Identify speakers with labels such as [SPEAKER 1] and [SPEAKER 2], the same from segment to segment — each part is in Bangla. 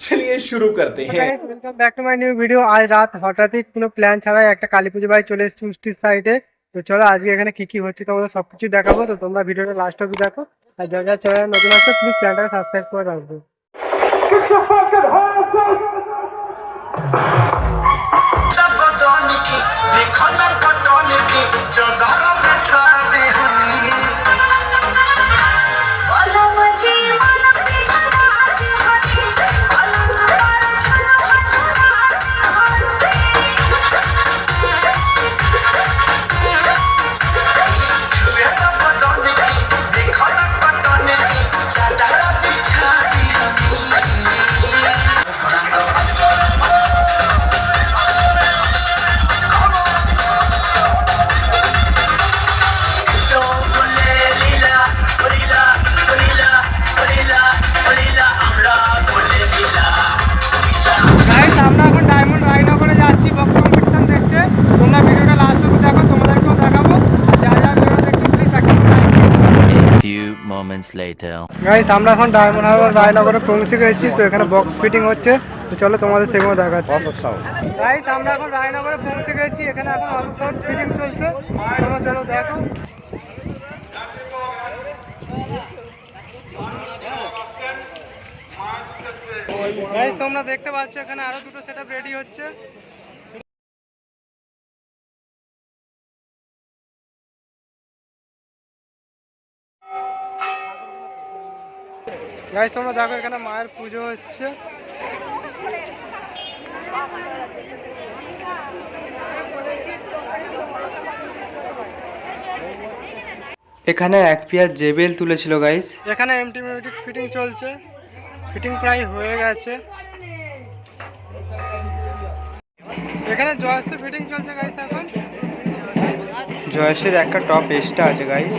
[SPEAKER 1] चलिए शुरू करते हैं
[SPEAKER 2] welcome back to my new video আজ রাত হঠাৎই কোনো প্ল্যান ছাড়াই একটা কালী পুজো বাড়ি চলে এসেছি উষ্টির সাইডে তো চলো আজকে এখানে কি কি হচ্ছে তোমাদের সব কিছু দেখাবো তো তোমরা ভিডিওটা লাস্ট অব্দি দেখো আর যা যা চ্যানেল নতুন আছে প্লিজ চ্যানেলটাকে সাবস্ক্রাইব করে রাখবো
[SPEAKER 3] बदौनी की देखो न कटौनी की चौदह
[SPEAKER 4] moments later.
[SPEAKER 2] গাইস আমরা এখন ডায়মন্ড হারবার রায়নগরে পৌঁছে গেছি তো এখানে বক্স ফিটিং হচ্ছে। তো চলো তোমাদের সেগুলো দেখাচ্ছি। গাইস আমরা এখন রায়নগরে পৌঁছে গেছি এখানে এখন অলসট ফিটিং চলছে। তোমরা চলো দেখো। গাইস তোমরা দেখতে পাচ্ছ এখানে আরও দুটো সেটআপ রেডি হচ্ছে। গাইস তোমরা দেখো এখানে মায়ের পুজো হচ্ছে।
[SPEAKER 5] এখানে এক পেয়ার জেবেল তুলেছিল গাইস
[SPEAKER 2] এখানে এমটি মিউটিক ফিটিং চলছে। ফিটিং প্রায় হয়ে গেছে। এখানে জয়সে ফিটিং চলছে গাইস এখন।
[SPEAKER 5] জয়েসের একটা টপ এক্সট্রা আছে গাইস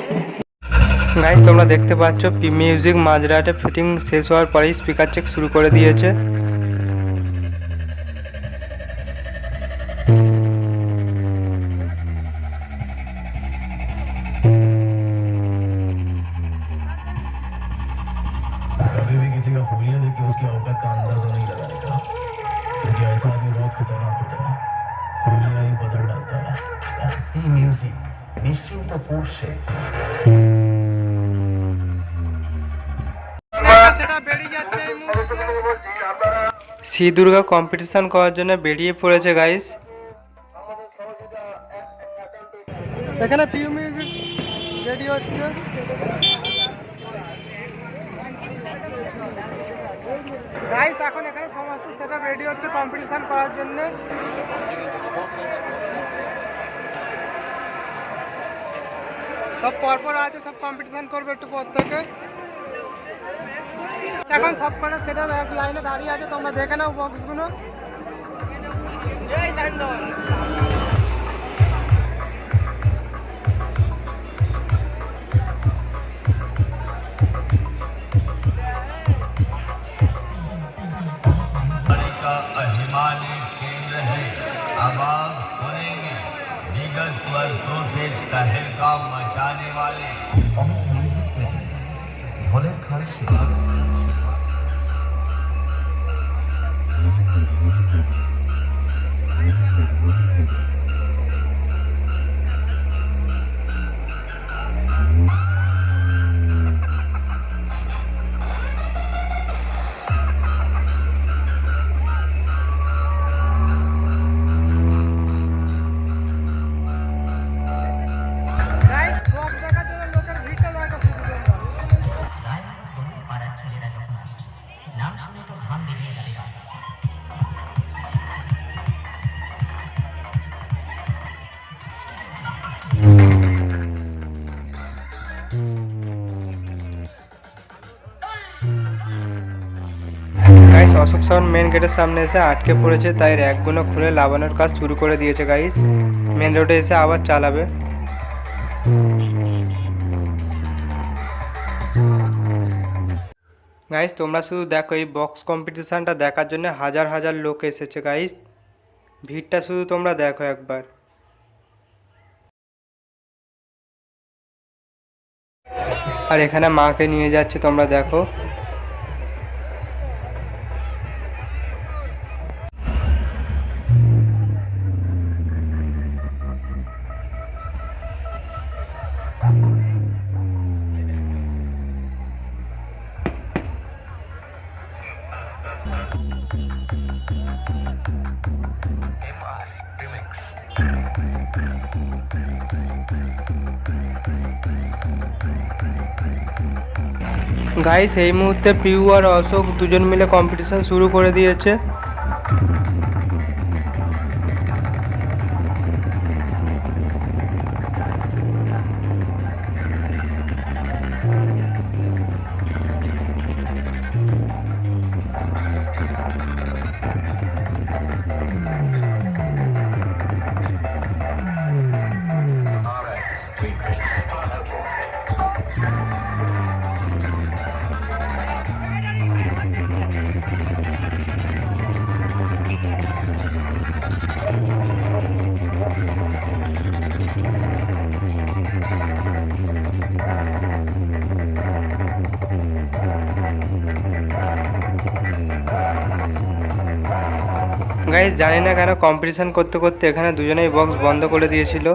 [SPEAKER 5] গাইজ তোমরা দেখতে পাচ্ছ পি মিউজিক মাঝরাটে ফিটিং শেষ হওয়ার পরেই স্পিকার চেক শুরু করে দিয়েছে।
[SPEAKER 6] নিশ্চিন্ত
[SPEAKER 2] পুরুষে
[SPEAKER 5] শ্রী দুর্গা কম্পিটিশন করার জন্য বেরিয়ে পড়েছে গাইস
[SPEAKER 2] এখানে পিউ মিউজিক রেডি হচ্ছে। গাইস এখন এখানে সমস্ত সেটা রেডি হচ্ছে কম্পিটিশন করার জন্য। সব পরপর আছে, সব কম্পিটিশন করবে একটু পর থেকে। এখন সব কটা সেটা এক লাইনে দাঁড়িয়ে আছে তোমরা দেখে নাও বক্সগুলো
[SPEAKER 7] का अहिमानी केंद्र है अब आप सुनेंगे विगत वर्षों से तहलका मचाने वाले
[SPEAKER 6] ঢোলের খালসে
[SPEAKER 5] অশোক সাউন্ড মেন গেটের সামনে এসে আটকে পড়েছে, তাই র্যাকগুলো খুলে লাগানোর কাজ শুরু করে দিয়েছে গাইস মেন রোডে এসে আবার চালাবে। গাইস তোমরা শুধু দেখো এই বক্স কম্পিটিশানটা দেখার জন্য হাজার হাজার লোক এসেছে গাইস ভিড়টা শুধু তোমরা দেখো একবার আর এখানে মাকে নিয়ে যাচ্ছে, তোমরা দেখো Thank you. গাইস এই মুহূর্তে পিউ আর অশোক দুজন মিলে কম্পিটিশন শুরু করে দিয়েছে। গাইস জানি না কেন কম্পিটিশন করতে করতে এখানে দুজনেই বক্স বন্ধ করে দিয়েছিল।